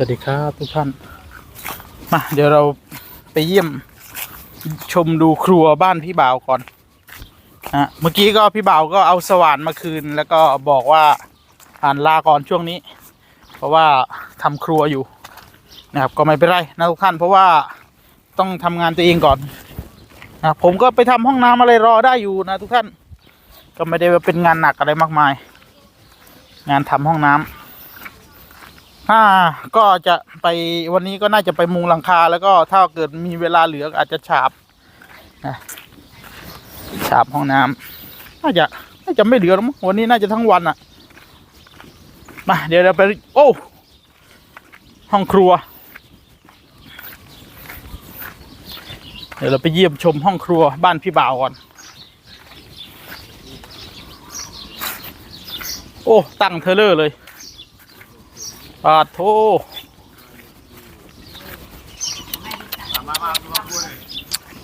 สวัสดีครับทุกท่าน มาเดี๋ยวเราไปเยี่ยมชมดูครัวบ้านพี่บ่าวก่อนนะเมื่อกี้ก็พี่บ่าวก็เอาสว่านมาคืน แล้วก็บอกว่าอ่านลาก่อนช่วงนี้ เพราะว่าทำครัวอยู่นะครับก็ไม่เป็นไรนะทุกท่านเพราะว่าต้องทำงานตัวเองก่อนนะผมก็ไปทำห้องน้ำอะไรรอได้อยู่นะทุกท่าน ก็ไม่ได้ว่าเป็นงานหนักอะไรมากมาย งานทำห้องน้ำ อ่าก็จะไปวันนี้ก็น่าจะไปมุงหลังคา แล้วก็ถ้าเกิดมีเวลาเหลืออาจจะฉาบนะฉาบห้องน้ำน่าจะน่าจะไม่เหลือแล้วมั้งวันนี้น่าจะทั้งวันอะมาเดี๋ยวเราไปโอ้ห้องครัว เดี๋ยวเราไปเยี่ยมชมห้องครัวบ้านพี่บ่าวก่อน โอ้ ตั้งเทเลอร์เลย ปาดโท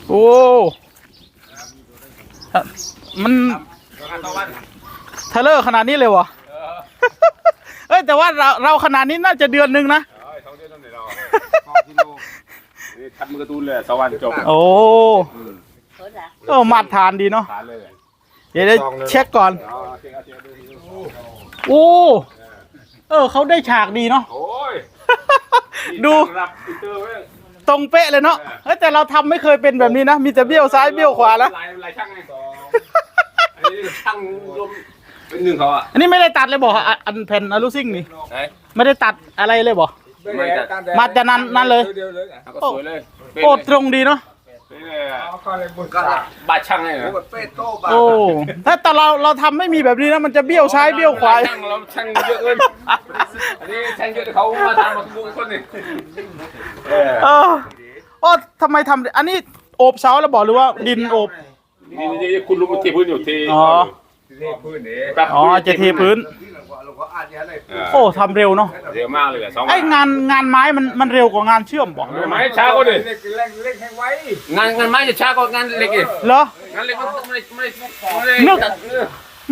โอ้มันเทเลอร์ขนาดนี้เลยวะเอ้ยแต่ว่าเราเราขนาดนี้น่าจะเดือนหนึ่งนะเอ้งเดือนนั่นเลยเราสองมือกร์ตูนเลยสวรรค์จบ โอ้เออมาตรฐานดีเนาะเลยเดี๋ยวได้เช็คก่อน โอ้ ออเขาได้ฉากดีเนาะ โอ้ยดูรับอินเตอร์ไว้ตรงเป๊ะเลยเนาะเฮ้ยแต่เราทำไม่เคยเป็นแบบนี้นะ มีแต่เบี้ยวซ้ายเบี้ยวขวานะลายลายช่างไงสองอันนี้ช่างรวมเป็นหนึ่งเขาอะอันนี้ไม่ได้ตัดเลยบอกอะอันแผ่นอลูซิ่งนี่ไหน ไม่ได้ตัดอะไรเลยบอกไม่ได้มาจากนั้นนั่นเลย เอาก็สวยเลย โอ้ตรงดีเนาะ เป็นเลยอะบาดช่างไงเหรอโอ้ถ้าแต่เราเราทำไม่มีแบบนี้นะมันจะเบี้ยวซ้ายเบี้ยวขวาช่างเราช่างเยอะเกินอันนี้ช่างเยอะแต่เขามาทำมาทุกคนนี่เออเออโอ้ทำไมทำอันนี้โอบเสาแล้วบอกหรือว่าดินโอบนี่นี่นี่คุณลุงมันเทพื้นอยู่เทอ๋อแป๊บอ๋อจะเทพื้นเออ โอ้ทำเร็วเนาะเร็วมากเลยอะสองวันไอ้งานงานไม้มันมันเร็วกว่างานเชื่อมบอกงานไม้ช้ากว่าดิเร่งเร่งให้ไว้งานงานไม้จะช้ากว่างานเหล็กอีกเหรองานเหล็กมันไม่ไม่ไม่นึก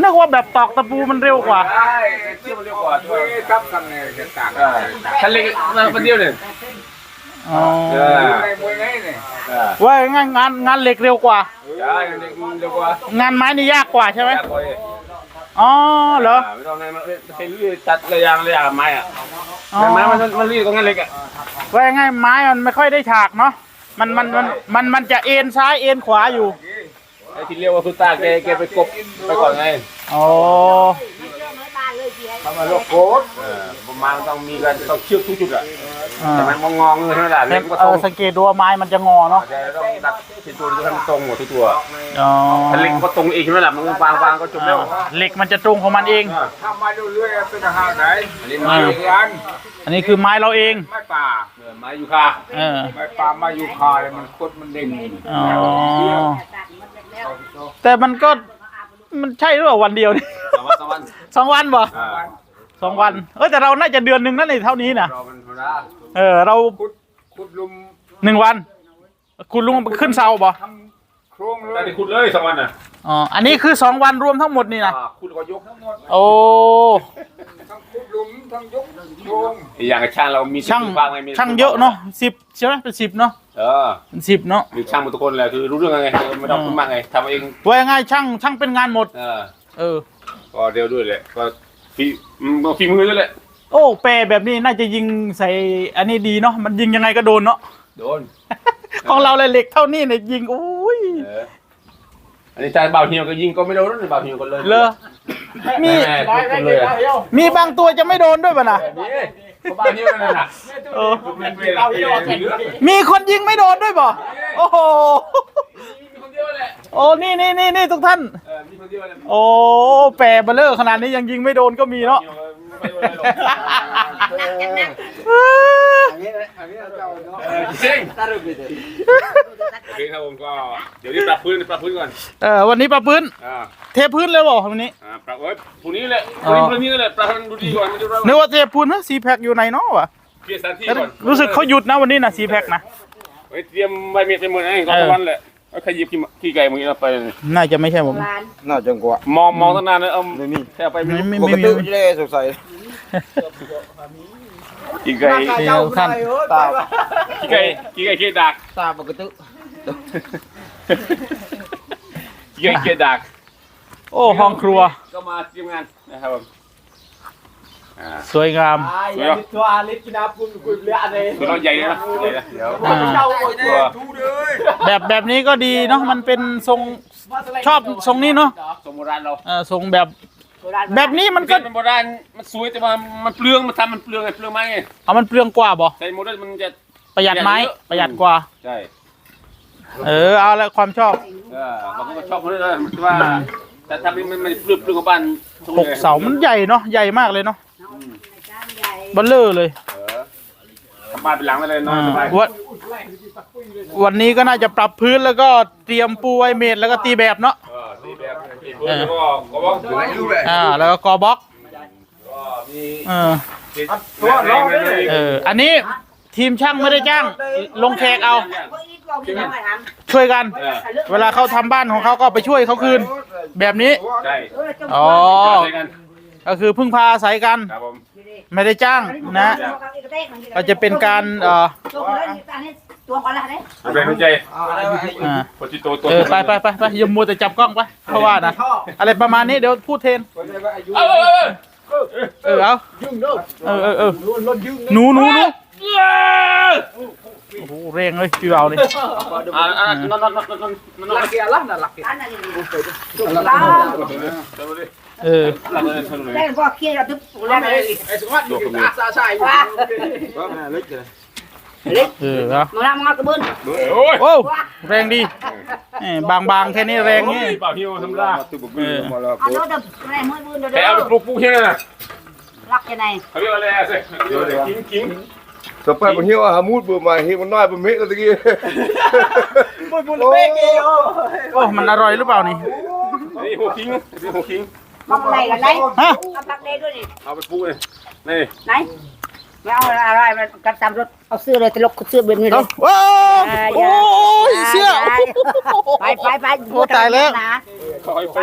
นึกว่าแบบตอกตะปูมันเร็วกว่าได้เที่ยวเร็วกว่าด้วยครับกันเนี่ยจะต่างกันคันเหล็กมันคนเดียวเนี่ยอ๋อเออในมวยไงเนี่ยว่างานงานงานเหล็กเร็วกว่าใช่เหล็กมันเร็วกว่า งานไม้นี่ยากกว่าใช่ไหมยากกว่า อีกอ๋อเหรอ ไม่ต้องไงมันใช้ลื่นจัดระยางระยางไม้อะอ๋อแต่ไม้มันมันลื่นกว่างานเหล็กอะว่าง่ายๆไม้มันไม่ค่อยได้ฉากเนาะมันมันมันมันมันจะเอ็นซ้ายเอ็นขวาอยู่ไอ้ที่เรียกว่าคุณตาแกแกไปกบไปก่อนไงอ๋อทำมาโลกโคตรเออประมาณต้องมีการต้องเชือกทุกจุดอะ อ่า แต่มันงองๆเลยใช่ไหมล่ะเหล็กก็เอตรองสังเกตดูว่าไม้มันจะงอเนาะแต่ต้องดัดชิ้นตัวให้มันตรงหมดทุกตัวอ๋อถ้าเหล็กก็ตรงอีกใช่ไหมล่ะมันวางวางก็จบแล้วเหล็กมันจะตรงของมันเองทำมาเรื่อยๆเป็นทหารไหนอันนี้มาไม้อยู่กันอันนี้คือไม้เราเองไม่ป่าไม้ยูคาเออไม่ป่ามาอยู่คาเลยมันโคตรมันเด่นอ๋อแต่มันก็มันใช่หรือเปล่าวันเดียวนี่สองวันสองวันสองวันบ่อ่าสองวัน เออแต่เราน่าจะเดือนหนึ่งนั่นเลยเท่านี้นะรอมันธรรมดา เออเราขุดขุดลุมหนึ่งวัน คุณลุงขึ้นเสาบ่ทำโครงเลได้ยที่ขุดเลยสองวันน่ะอ๋ออันนี้คือสองวันรวมทั้งหมดนี่นะอ่าขุดก็ยกทั้งหมดโอ้ ทั้งขุดหลุมทั้งยกโครงอีกอย่างกับช่างเรามีช่างบ้างไหมมีช่างเยอะเนาะสิบใช่ไหมเป็นสิบเนาะเออเป็นสิบเนาะ มีช่างหมดทุกคนแหละคือรู้เรื่องไงเออไม่ต้องพูดมากไงทำเองว่าง่ายช่างช่างเป็นงานหมด เออเออ ก็เดียวด้วยแหละก็ฝีอืมก็ฝีมือด้วยแหละ โอ้แปรแบบนี้น่าจะยิงใส่อันนี้ดีเนาะมันยิงยังไงก็โดนเนาะ โดน ของเราเลยเหล็กเท่านี้เนี่ยยิงโอ้ยเอออันนี้จานเบาเหี่ยวก็ยิงก็ไม่โดนนะเบาเหี่ยวก็เลยเลอมีแม่ทุกคนเลยอะมีบางตัวจะไม่โดนด้วยป่ะนะแบบนี้เขาเบาเหี่ยวนั่นน่ะเออ เป็นเวลาที่เราเลือกมีคนยิงไม่โดนด้วยป่ะโอ้โหมีคนเดียวแหละโอ้นี่นี่นี่นี่ทุกท่าน เออมีคนเดียวแหละโอ้แปรเบลเลอร์ขนาดนี้ยังยิงไม่โดนก็มีเนาะไม่โดนอะไรหรอกเออ จริงโอเคครับผมก็เดี๋ยวนี้ปรับพื้นปรับพื้นก่อนเออวันนี้ปรับพื้น อ่าเทพื้นเลยบ่วันนี้ อ่าปรับเอ้ยพรุ่งนี้แหละพรุ่งนี้พรุ่งนี้แหละปรับให้มันดูดีก่อนมันจะได้นึกว่าเทพื้นนะซีแพคอยู่ไหนเนาะวะเปลี่ยนสถานที่แต่ก่อนรู้สึกเขาหยุดนะวันนี้นะซีแพคนะเฮ้ยเตรียมใบเมียเต็มหมดเองตอนกลางวันแหละเอาใครหยิบขี้ขี้ไก่มึงเอาไปเลยน่าจะไม่ใช่ผมน่าจังกว่ามองมองตั้งนานเลยเอาไม่มีแค่เอาไปไม่ไม่รู้ไม่ปกไม่ติมีจะได้สงสัย กินไก่นี่นะทุกท่านกินไก่กินไก่เกียดักตาปกติกินไก่เกียดักโอ้ห้องครัว ก็มาทีมงานนะครับผมอ่า สวยงามสวยเนาะตัวลิปนาปุ่นกุยเลือดเลยตัวน้องใหญ่นะใหญ่นะเดี๋ยวอ่าเจ้าโอ้ยดูเลยแบบแบบนี้ก็ดีเนาะมันเป็นทรงชอบทรงนี้เนาะสมโบราณเรา เออทรงแบบ แบบนี้มันก็เป็นโบราณมันสวยแต่ว่ามันเปลืองมันทำมันเปลืองไงเปลืองไม้ไงเอามันเปลืองกว่าบ่ใส่โมเดลมันจะประหยัดไม้ประหยัดกว่าใช่เออเอาละความชอบเออบางคนก็ชอบโมเดลนะมันว่าแต่ถ้ามันมันเปลืองเปลืองของบ้านหกเสามันใหญ่เนาะใหญ่มากเลยเนาะอืมเบัลเลอร์เลยเออทำบ้านเป็นหลังได้เลยนอนอ่าสบายวันวันนี้ก็น่าจะปรับพื้นแล้วก็เตรียมปูไวเมดแล้วก็ตีแบบเนาะเออตี แบบตีพื้นแล้วก็ก็บอกถึงอายุอ่าแล้วก็กอบล็อกก็มีเออตัวร้องเลยเอออันนี้ทีมช่างไม่ได้จ้าง ลงแขกเอา ช่วยกันเออเวลาเขาทำบ้านของเขาก็ไปช่วยเขาคืน แบบนี้ใช่อ๋อใช่กันก็คือพึ่งพาอาศัยกัน ครับผมไม่ได้จ้างนะ ก็จะเป็นการเอ่อ ตัวก่อนละเนี่ยแรงใจอ่าคนที่โตตัวเออไปไปไปไปอย่ามัวแต่จับกล้องไปเพราะว่านะอะไรประมาณนี้เดี๋ยวพูดเทนเออเออเออเอายุ่งเด้อเออเออเออรถยุ่งหนูหนูหนูโอ้โหเร่งเลยพี่เบาเลยอ่าอ่านอนนอนนอนนอนนอนหลักเกียร์ลั่นน่ะหลักเกียร์อันนั้นนี่เออหลังเลยทะลุเลยได้ก็เคลียร์เราทุกตัวแล้วเลยไอ้สวัสดีอาซาใช่อยู่ว่าเออเอามึงทำงานกระเบื้องโอ้ยโอ้แรงดีแหมบางบางๆแค่นี้แรงนี่เปล่าหิวธรรมดาเออเอาโน้ตเดิมแรงมือมือเดิมแค่เอาไปปลูกปลูกที่นั่นน่ะรักยังไงเขาเรียกอะไรสิกิ้งกิ้งต่อไปมันเหี่ยวอามูดบ่มาเหี่ยวมันน้อยบ่เม็ดแล้วตะกี้ปุ่นปุ่นเป๊กเอวโอ้ มันอร่อยหรือเปล่านี่ นี่หัวกิ้งนี่หัวกิ้งมองไหนกันไหนฮะ เอาปักเด้ด้วยดิเอาไปปลูกเลยนี่ไหน ไม่เอาอะไรมันกันตามรถเอาเสื้อเลยตลกเสื้อแบบนี้เลเอาย ว้าวโอ้ยเสื้อ ไปไปไปโอ้ตายแล้วคอยไป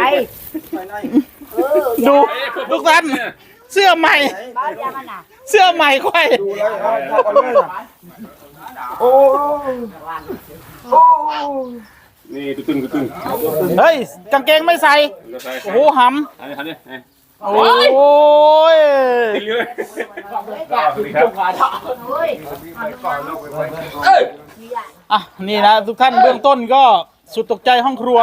เออดูทุกท่านเสื้อใหม่ บ้านยังน่ะเสื้อใหม่ค่อยโอ้นี่ตึงตึงตึงเฮ้ยกางเกงไม่ใส่ก็ใส่โอ้โหหอันนี้อันนี้ำ โอ้ยตีเลยสวัสดีครับเฮ้ยอะนี่นะทุกท่านเบื้องต้นก็สุดตกใจห้องครัว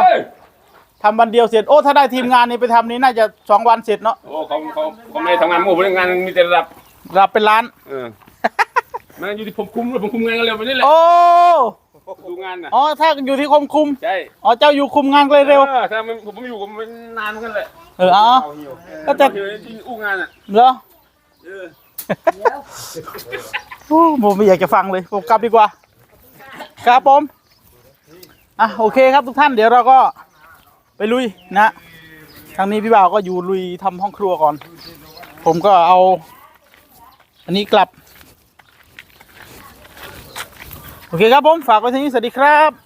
ทำวันเดียวเสร็จโอ้ถ้าได้ทีมงานนี้ไปทำนี้น่าจะสองวันเสร็จเนาะโอ้เขาเขาเขาไม่ได้ทำงานมั่วพนักงานมีแต่ระดับรับเป็นล้านเออมันอยู่ที่ผมคุมผมคุมงานกันเร็วไปนี่แหละโอ้ดูงานน่ะอ๋อถ้าอยู่ที่คมคุมใช่อ๋อเจ้าอยู่คุมงานเลยเร็วถ้ามันผมไม่อยู่ผมนนานเหมือนกันแหละ เออเอ๋อก็จะเดี๋ยวจริงอู้งานอะเหรอเออโอ้ผมไม่อยากจะฟังเลยผมกลับดีกว่าครับผมอะโอเคครับทุกท่านเดี๋ยวเราก็ไปลุยนะทางนี้พี่บ่าวก็อยู่ลุยทำห้องครัวก่อน ผมก็เอา อันนี้กลับ โอเคครับผม ฝากไว้ที่นี้สวัสดีครับ